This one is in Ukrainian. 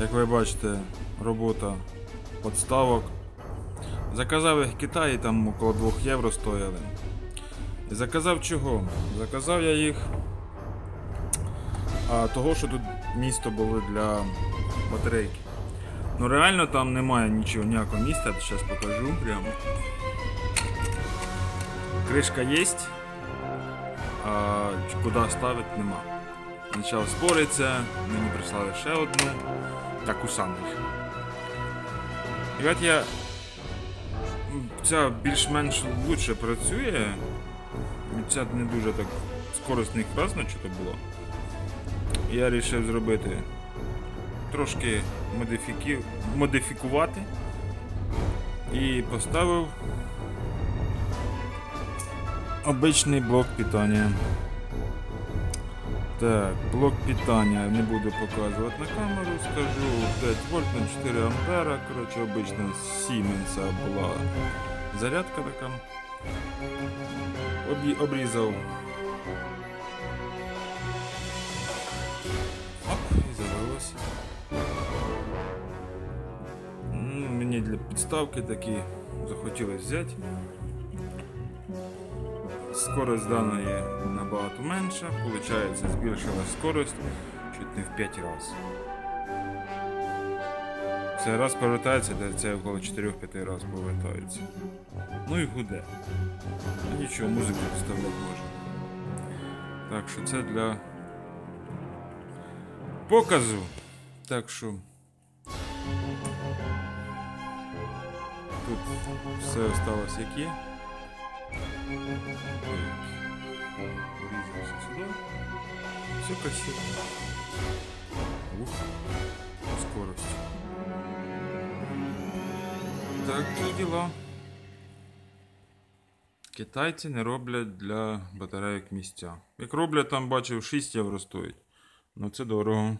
Як ви бачите, робота подставок. Заказав їх в Китаї, там около 2 євро стояли. І заказав чого? Заказав я їх. А того, що тут місто було для батарейки. Ну реально там немає нічого, ніякого місця, зараз покажу прямо. Кришка є, а куди ставити нема. Почав спориться, мені прислали ще одну, таку саму. І от я. Ця більш-менш лучше працює. Ця не дуже так скоростний красно що було. Я вирішив зробити трошки модифіки... модифікувати. І поставив обичний блок питання. Так, блок питання не буду показувати на камеру, скажу 5 вольт на 4 ампера. Коротше, обична Siemens була зарядка така. Обі... Обрізав. Оп, і завелось. Ну, Мені для підставки такі захотілося взяти. Скорость даної набагато менша, виходить, збільшилась скорость чуть не в 5 разів. Цей раз повертається, де це около 4-5 разів повертається. Ну і гуде. Ну, Нічого, музику вставляти можна. Так що це для показу. Так що тут все осталось як є. Сюди. Все красиво. Ух, скорость. Такі діла. Китайці не роблять для батарейок місця. Як роблять, там бачив 6 євро стоїть. Ну це дорого.